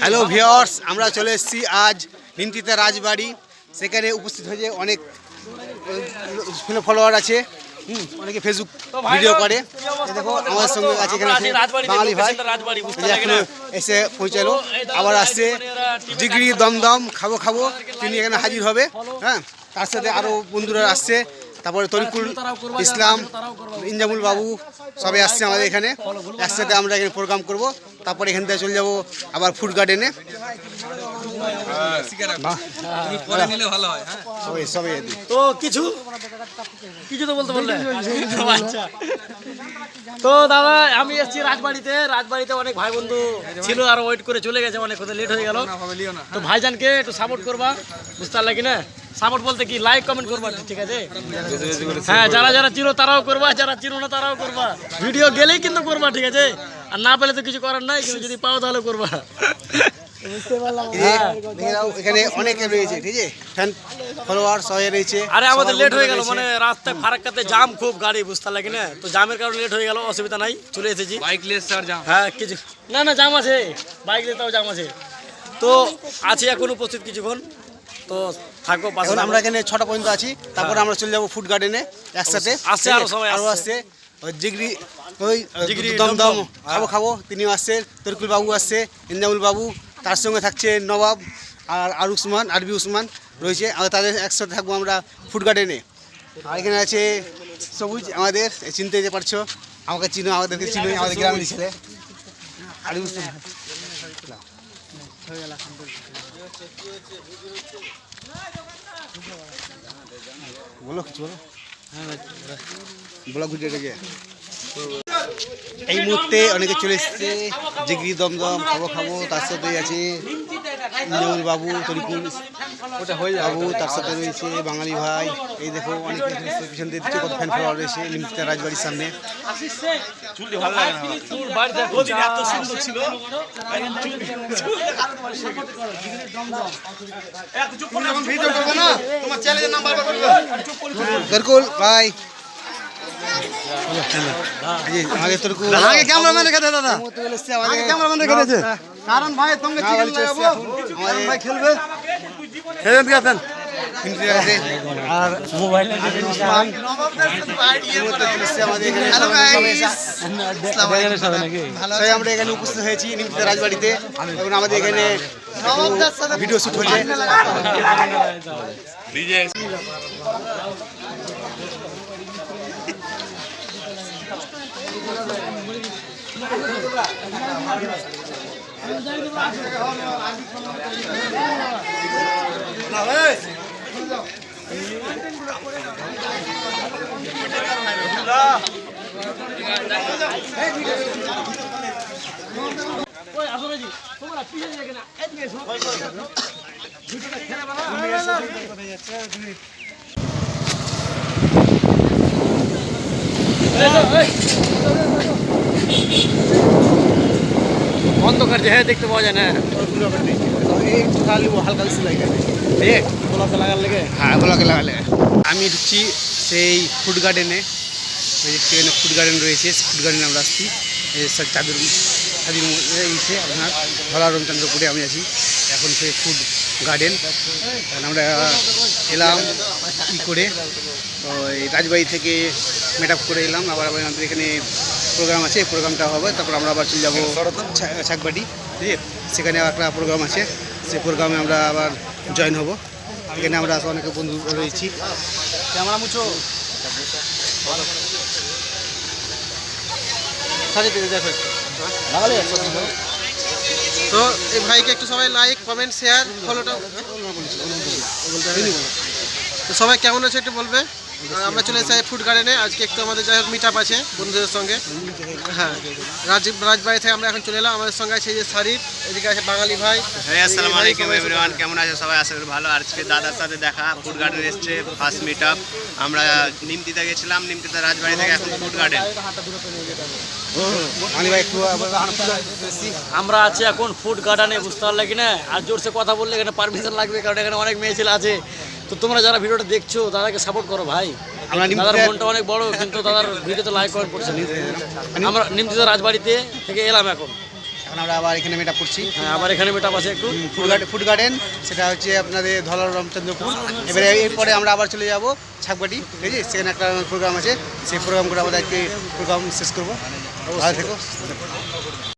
Hello viewers আমরা চলে এসেছি আজ নিমতিতে রাজবাড়ি। সেখানে উপস্থিত হয়েছে অনেক ফলোয়ার আছে। হুম, অনেকে ফেসবুক ভিডিও করে। দেখো আমার সঙ্গে আছে এখানে বাঙালি ভাই। এখনও এসে পৌঁছালো। আবার আসছে। ডিগ্রি দমদম খাব খাব। তিনি এখানে হাজির হবে। হ্যাঁ তার সাথে আরও বন্ধুরা আসছে। তারপরে তরিকুল ইসলাম ইনজামুল বাবু সবাই আসছে আমাদের এখানে। একসাথে আমরা এখানে প্রোগ্রাম করব। তারপরে এখান থেকে চলে যাব আবার ফুড গার্ডেনে সবাই সবাই তো কিছু কিছু তো বলতে বললে আচ্ছা। তো দাদা আমি এসেছি রাজবাড়িতে। রাজবাড়িতে অনেক ভাই বন্ধু ছিল আর ওয়েট করে চলে গেছে অনেক কোথাও লেট হয়ে গেল। তো ভাইজানকে একটু সাপোর্ট করবা বুঝতে পারলে কি না? সাপোর্ট বলতে কি লাইক কমেন্ট করবা ঠিক আছে? হ্যাঁ যারা যারা চিনো তারাও করবা যারা চিনো না তারাও করবা। ভিডিও গেলেই কিন্তু করবা ঠিক আছে? আর না পেলে তো কিছু করার নাই কিন্তু যদি পাও তাহলে করবা। বুঝতে পারলাম। এই যে দেখে নাও, এখানে অনেকে রয়েছে ঠিক আছে? ফ্যান ফলোয়ার সবাই রয়েছে। আরে আমাদের লেট হয়ে গেল মানে রাস্তায় ফারাক্কাতে জাম খুব গাড়ি বুঝতে লাগে না? তো জামের কারণে লেট হয়ে গেল অসুবিধা নাই চলে এসেছি। বাইক লেস হ্যাঁ কিছু না না জাম আছে। বাইক তাও জাম আছে। তো আছে এখন উপস্থিত কিছুক্ষণ। তো থাকব পাশে এখন আমরা এখানে ছটা পর্যন্ত আছি তারপরে আমরা চলে যাব ফুড গার্ডেনে একসাথে। আসছে আরও সবাই আরও আসছে। জিগরি ওই দমদম। খাব খাব তিনিও আসছে তরকুল বাবু আসছে ইন্দামুল বাবু তার সঙ্গে থাকছে নবাব আর আর উসমান আরবি উসমান রয়েছে। আর তাদের একসাথে থাকব আমরা ফুড গার্ডেনে আর এখানে আছে সবুজ আমাদের চিনতে যে পারছ আমাকে চিনো আমাদেরকে চিনো আমাদের গ্রামের ছেলে। বলো কিছু বলো। গেছে এই মুহূর্তে অনেকে চলে এসছে। জিগরি দমদম খাব খাব তার সাথে আছে বাবু তরিকুল। হয়ে বাবু তার সাথে রয়েছে বাঙালি ভাই। এই দেখো অনেকে পিছন দিয়ে কত ফ্যান ফলোয়ার রয়েছে রাজবাড়ির সামনে। তরকুল ভাই এই যে আগে ক্যামেরাম্যান রেখে দে দাদা। আগে ক্যামেরাম্যান রেখে দিয়েছে কারণ ভাই তোমাকে চিকেন লাগাবো ভাই খেলবে। খেলেন গেছেন হিন্দি আর এখানে আমরা উপস্থিত হয়েছি রাজবাড়িতে এবং আমাদের এখানে ভিডিও শুট হচ্ছে ওই আসো রে জি তোমরা পিছনে যাকে না এদিকে এসো ভিডিওটা খেলে বানা অন্ধকার হ্যাঁ দেখতে পাওয়া যায় না। হালকা গোলাপে লাগার লেগে? হ্যাঁ গোলাকে লাগালে আমি ঢুকছি সেই ফুড গার্ডেনে ওই যে সেখানে ফুড গার্ডেন রয়েছে ফুড গার্ডেনে আমরা আসছি। চাঁদের ছাদির ইসে আপনার ধলা রমচন্দ্রপুরে আমি আছি। এখন সেই ফুড গার্ডেন আমরা এলাম ই করে। ওই রাজবাড়ি থেকে মেট আপ করে এলাম। আবার আমাদের এখানে প্রোগ্রাম আছে এই প্রোগ্রামটা হবে। তারপর আমরা আবার চলে যাব ছাকবাটি ঠিক আছে সেখানে একটা প্রোগ্রাম আছে। সেই প্রোগ্রামে আমরা আবার জয়েন হব। এখানে আমরা অনেক বন্ধু রয়েছি। ক্যামেরা মুছো তো এই ভাইকে একটু সবাই লাইক কমেন্ট শেয়ার ফলোটা তো সবাই কেমন আছে একটু বলবে? আমরা চলে এসেছি ফুড গার্ডেনে। আজকে একটু আমাদের যাই হোক মিট আপ আছে বন্ধুদের সঙ্গে। হ্যাঁ রাজ রাজবাড়ি থেকে আমরা এখন চলে এলাম। আমাদের সঙ্গে আছে যে শারিফ এদিকে আছে বাঙালি ভাই। হ্যাঁ আসসালামু আলাইকুম এভরিওয়ান কেমন আছে সবাই? আশা করি ভালো। আজকে দাদার সাথে দেখা ফুড গার্ডেন এসছে ফার্স্ট মিট আপ আমরা নিমতিতে গেছিলাম নিমতিতে রাজবাড়ি থেকে এখন ফুড গার্ডেন আমরা আছি এখন ফুড গার্ডেনে বুঝতে পারলে কি না? আর জোরসে কথা বললে এখানে পারমিশন লাগবে কারণ এখানে অনেক মেয়ে ছেলে আছে। তো তোমরা যারা ভিডিওটা দেখছ দাদাকে সাপোর্ট করো ভাই। দাদার মনটা অনেক বড় কিন্তু দাদার ভিডিওতে লাইক কমেন্ট করছে। আমরা নিমতিতে রাজবাড়িতে থেকে এলাম এখন। এখন আমরা আবার এখানে মেটা করছি। হ্যাঁ আবার এখানে মেটাপ আছে একটু। ফুড গার্ডেন ফুড গার্ডেন সেটা হচ্ছে আপনাদের ধলার রামচন্দ্রপুর এবারে এরপরে আমরা আবার চলে যাব ছাকবাটি। ঠিক আছে সেখানে একটা প্রোগ্রাম আছে। সেই প্রোগ্রাম করে আমাদের আজকে প্রোগ্রাম শেষ করব। ভালো থেকো।